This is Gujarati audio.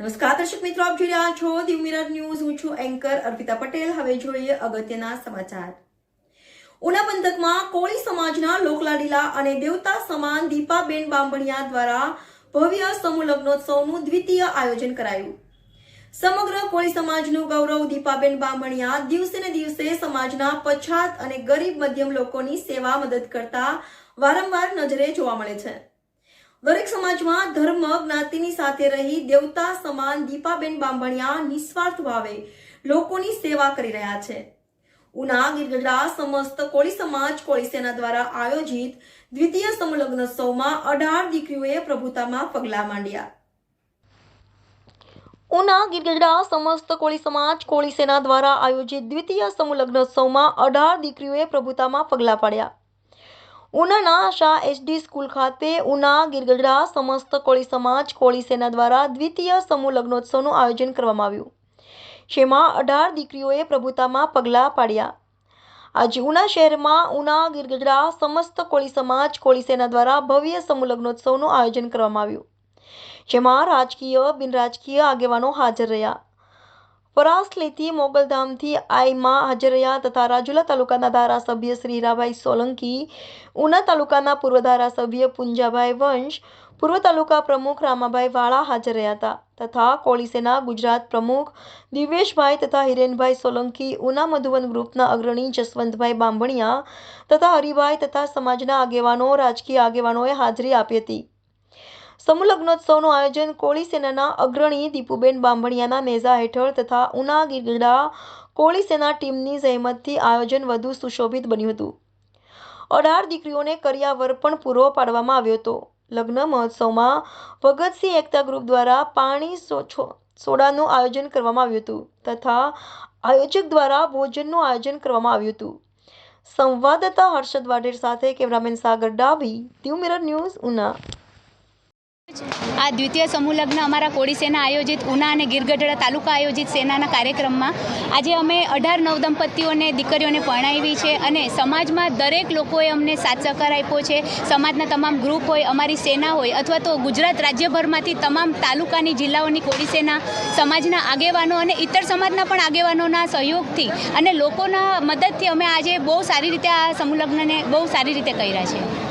નમસ્કાર, દર્શક મિત્રો, આપ જોઈ રહ્યા છો ધી મિરર ન્યૂઝ હું છું એન્કર અર્પિતા પટેલ. હવે જોઈએ અગત્યના સમાચાર. ઉના પંથકમાં કોળી સમાજના લોકલાડીલા અને દેવતા સમાન દીપાબેન બાંભણિયા દ્વારા ભવ્ય સમૂહ લગ્નોત્સવનું દ્વિતીય આયોજન કરાયું. સમગ્ર કોળી સમાજનું ગૌરવ દીપાબેન બામણિયા દિવસે ને દિવસે સમાજના પછાત અને ગરીબ મધ્યમ લોકોની સેવા મદદ કરતા વારંવાર નજરે જોવા મળે છે. દરેક સમાજમાં ધર્મ જ્ઞાતિની સાથે રહી દેવતા સમાન દીપાબેન બાંભણિયા નિસ્વાર્થ ભાવે લોકોની સેવા કરી રહ્યા છે. ઉના, ગીરગઢડા સમસ્ત કોળી સમાજ કોળી સેના દ્વારા આયોજિત દ્વિતીય સમૂહ લગ્નોત્સવમાં અઢાર દીકરીઓએ પ્રભુતામાં પગલાં માંડ્યા. ઉના, ગીરગઢડા સમસ્ત કોળી સમાજ કોળી સેના દ્વારા આયોજિત દ્વિતીય સમૂહ લગ્નોત્સવમાં અઢાર દીકરીઓએ પ્રભુતામાં પગલાં પાડ્યા. ઉનાના શાહ એસડી સ્કૂલ ખાતે ઉના ગીરગઢડા સમસ્ત કોળી સમાજ, કોળી સેના દ્વારા દ્વિતીય સમૂહ લગ્નોત્સવનું આયોજન કરવામાં આવ્યું. જેમાં અઢાર દીકરીઓએ પ્રભુતામાં પગલાં પાડ્યા. આજે ઉના શહેરમાં ઉના ગીરગઢડા સમસ્ત કોળી સમાજ, કોળી સેના દ્વારા ભવ્ય સમૂહ લગ્નોત્સવનું આયોજન કરવામાં આવ્યું. જેમાં રાજકીય, બિનરાજકીય આગેવાનો હાજર રહ્યા. પરાસલીથી મોગલધામથી આઈમાં હાજર તથા રાજુલા તાલુકાના ધારાસભ્ય શ્રી હીરાભાઈ સોલંકી, ઉના તાલુકાના પૂર્વ ધારાસભ્ય પુંજાભાઈ વંશ, પૂર્વ તાલુકા પ્રમુખ રામાભાઈ વાળા હાજર રહ્યા હતા તથા કોળીસેના ગુજરાત પ્રમુખ દિવેશભાઈ તથા હિરેનભાઈ સોલંકી, ઉના મધુવન ગ્રુપના અગ્રણી જસવંતભાઈ બાંભણિયા તથા હરિભાઈ તથા સમાજના આગેવાનો, રાજકીય આગેવાનોએ હાજરી આપી હતી. સમૂહ લગ્નોત્સવનું આયોજન કોળી સેનાના અગ્રણી દીપુબેન બાંભણિયાના નેજા હેઠળ તથા ઉના ગીરગઢડા કોળી સેના ટીમની જહેમતથી આયોજન વધુ સુશોભિત બન્યું હતું. અઢાર દીકરીઓને કર્યાવર પણ પૂરો પાડવામાં આવ્યો હતો. લગ્ન મહોત્સવમાં ભગતસિંહ એકતા ગ્રુપ દ્વારા પાણી સોડાનું આયોજન કરવામાં આવ્યું હતું તથા આયોજક દ્વારા ભોજનનું આયોજન કરવામાં આવ્યું હતું. સંવાદદાતા હર્ષદ વાઢેર સાથે cameraman Sagar Dabhi the mirror news Una. આ દ્વિતીય સમૂહ અમારા કોળી સેના આયોજિત ઉના અને ગીરગઢડા તાલુકા આયોજિત સેનાના કાર્યક્રમમાં. આજે અમે અઢાર નવ દંપતીઓને દીકરીઓને પરણાવી છે અને સમાજમાં દરેક લોકોએ અમને સાથ સહકાર આપ્યો છે. સમાજના તમામ ગ્રુપ હોય, અમારી સેના હોય અથવા તો ગુજરાત રાજ્યભરમાંથી તમામ તાલુકાની જિલ્લાઓની કોળી સેના, સમાજના આગેવાનો અને ઇતર સમાજના પણ આગેવાનોના સહયોગથી અને લોકોના મદદથી અમે આજે બહુ સારી રીતે આ સમૂહ લગ્નને બહુ સારી રીતે કર્યા છે.